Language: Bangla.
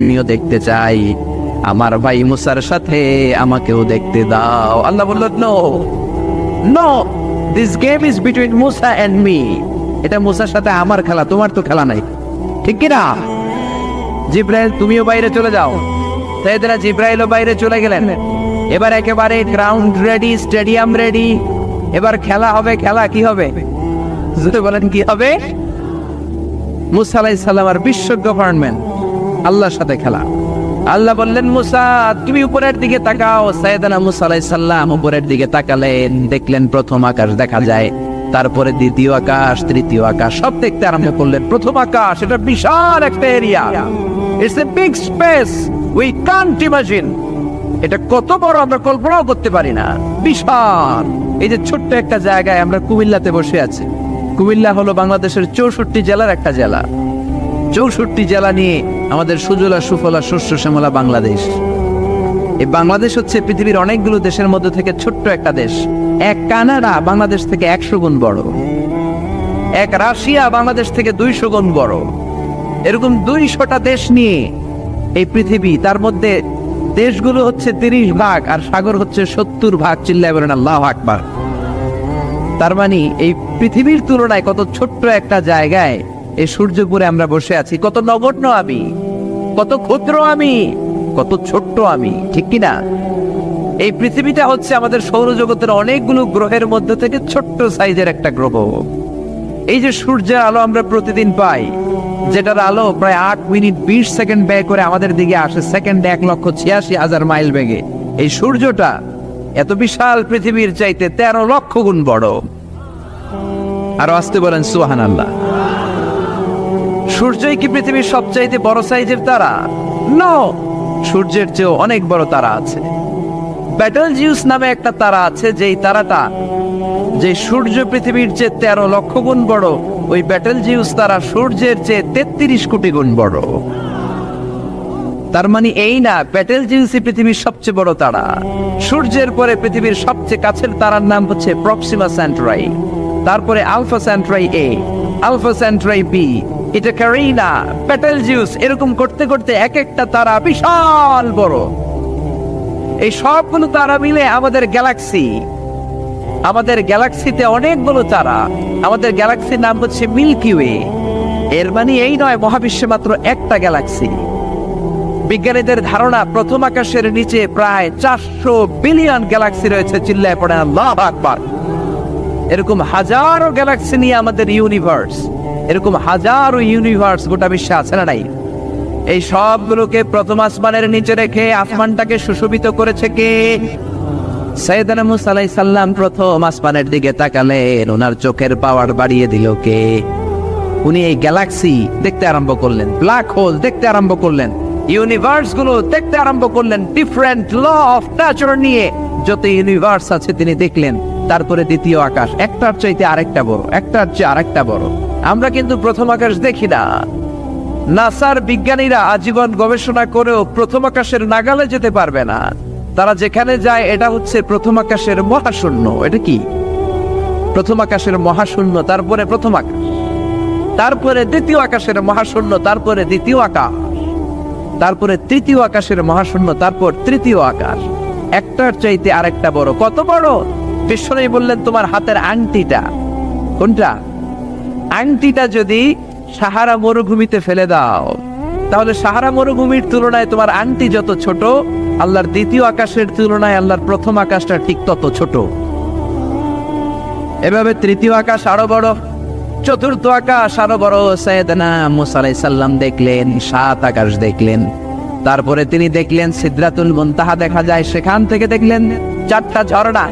আমিও দেখতে চাই। আমার ভাই মুসার সাথে আমাকেও দেখতে দাও। আল্লাহ বলল no no this game is between Musa and me এটা মুসার সাথে আমার খেলা, তোমার তো খেলা নাই। ঠিক কি না জিব্রাইল, তুমিও বাইরে চলে যাও। সাইয়েদনা জিব্রাইলও বাইরে চলে গেলেন। এবার একেবারে গ্রাউন্ড রেডি স্টেডিয়াম রেডি এবার খেলা হবে, খেলা কি হবে? বলেন, কি হবে? মুসা আলাইহিস সালাম আর বিশ্ব গভর্নমেন্ট আল্লাহর সাথে খেলা। আল্লাহ বললেন, মুসা, তুমি উপরের দিকে তাকাও। সাইয়েদানা মুসা আলাইহিস সালাম উপরের দিকে তাকালেন, দেখলেন প্রথম আকাশ দেখা যায়, তারপরে দ্বিতীয় আকাশ, তৃতীয় আকাশ, সব দেখতে আরম্ভ করলেন। প্রথম আকাশ, এটা বিশাল একটা area it's a big space we can't imagine এটা কত বড় আমরা কল্পনাও করতে পারি না। বিশাল। এই যে ছোট্ট একটা জায়গায় আমরা কুমিল্লাতে বসে আছি। কুমিল্লা হলো বাংলাদেশের চৌষট্টি জেলার একটা জেলা। চৌষট্টি জেলা নিয়ে আমাদের সুজলা, সুফলা, শস্য শ্যামলা বাংলাদেশ। এই বাংলাদেশ হচ্ছে পৃথিবীর অনেকগুলো দেশের মধ্যে থেকে ছোট্ট একটা দেশ। এক কানাডা বাংলাদেশ থেকে একশো গুণ বড়। এক রাশিয়া বাংলাদেশ থেকে দুইশো গুণ বড়। এরকম দুইশোটা দেশ নিয়ে এই পৃথিবী, তার মধ্যে দেশগুলো হচ্ছে তিরিশ ভাগ আর সাগর হচ্ছে সত্তর ভাগ, চিল্লায় বলেন আল্লাহ আকবার। তার মানে এই পৃথিবীর তুলনায় কত ছোট্ট একটা জায়গায় এই সূর্যপুরে আমরা বসে আছি, কত নগণ্য আমি। কত ক্ষুদ্র আমি, কত ছোট্ট আমি, ঠিক কি না এই পৃথিবীটা হচ্ছে আমাদের সৌরজগতের অনেকগুলো গ্রহের মধ্যে থেকে ছোট্ট সাইজের একটা গ্রহ। এই যে সূর্যের আলো আমরা প্রতিদিন পাই, যেটার আলো প্রায় আট মিনিট বিশ সেকেন্ড ব্যয় করে আমাদের দিকে আসে সেকেন্ডে এক লক্ষ ছিয়াশি হাজার মাইল বেগে। এই সূর্যটা এত বিশাল পৃথিবীর চাইতে তেরো লক্ষ গুণ বড়। আরও আসতে বলেন সুহান আল্লাহ সূর্যই কি পৃথিবীর সবচাইতে বড় সাইজের তারা? নো সূর্যের চেয়েও অনেক বড় তারা আছে। ব্যাটল জিউস নামে একটা তারা আছে, যেই তারাটা, যে সূর্য পৃথিবীর চেয়ে তেরো লক্ষ গুণ বড়, ওই ব্যাটেল জিউস তারা সূর্যের চেয়ে তেত্রিশ কোটি গুণ বড়। তার মানে এই না ব্যাটেল জিউসই পৃথিবীর সবচেয়ে বড় তারা। সূর্যের পরে পৃথিবীর সবচেয়ে কাছের তারার নাম হচ্ছে প্রক্সিমা সেন্ট্রাই তারপরে Alpha Centauri A Alpha Centauri B এটা ক্যারিনা ব্যাটেল জিউস এরকম করতে করতে এক একটা তারা বিশাল বড়। এই সবগুলো তারা মিলে আমাদের গ্যালাক্সি আমাদের গ্যালাক্সিতে অনেকগুলো তারা। আমাদের গ্যালাক্সির নাম হচ্ছে মিল্কি ওয়ে এর মানে এই নয়, মহাবিশ্বে মাত্র একটা গ্যালাক্সি বিজ্ঞানীদের ধারণা, প্রথম আকাশের নিচে প্রায় চারশো বিলিয়ন গ্যালাক্সি রয়েছে, চিল্লায় পড়ে আল্লাহ আকবার। এরকম হাজারো গ্যালাক্সি নিয়ে আমাদের ইউনিভার্স এরকম হাজারো ইউনিভার্স গোটা বিশ্বে আছে না নাই? এই সবগুলোকে প্রথম আসমানের নিচে রেখে আসমানটাকে সুশোভিত করেছে কে? সৈয়দানা মুসা আলাইহিস প্রথম আসমানের দিকে তাকালেন, ওনার চোখের পাওয়ার বাড়িয়ে দিল কে? উনি এই গ্যালাক্সি দেখতে আরম্ভ করলেন ব্ল্যাক হোল দেখতে আরম্ভ করলেন ইউনিভার্সগুলো দেখতে আরম্ভ করলেন ডিফারেন্ট ল অফ নেচার নিয়ে যত ইউনিভার্স আছে তিনি দেখলেন, তারপরে দ্বিতীয় আকাশ, একটার চাইতে আরেকটা বড়, একটার চেয়ে আরেকটা বড়। আমরা কিন্তু প্রথম আকাশ দেখি না। নাসার বিজ্ঞানীরা আজীবন গবেষণা করেও প্রথম আকাশের নাগালে যেতে পারবে না। তারা যেখানে যায়, এটা হচ্ছে প্রথম আকাশের মহাশূন্য। এটা কি? প্রথম আকাশের মহাশূন্য, তারপরে প্রথম আকাশ। তারপরে দ্বিতীয় আকাশের মহাশূন্য, তারপরে দ্বিতীয় আকাশ। তারপরে তৃতীয় আকাশের মহাশূন্য, তারপর তৃতীয় আকাশ। একটার চাইতে আরেকটা বড়। কত বড়? বিশ্বনবী বললেন, তোমার হাতের আংটিটা। কোনটা? আংটিটা যদি সাহারা মরুভূমিতে ফেলে দাও, তাহলে সাহারা মরুভূমির তুলনায় তোমার আংটি যত ছোট, আল্লাহর দ্বিতীয় আকাশের তুলনায় আল্লাহর প্রথম আকাশটা ঠিক তত ছোট। এভাবে তৃতীয় আকাশ আরও বড়, চতুর্থ আকাশ আরও বড় সৈয়দনা আলাইহিস দেখলেন, সাত আকাশ দেখলেন। তারপরে তিনি দেখলেন সিদরাতুল মুনতাহা দেখা যায়, সেখান থেকে দেখলেন চারটা ঝর্ণা।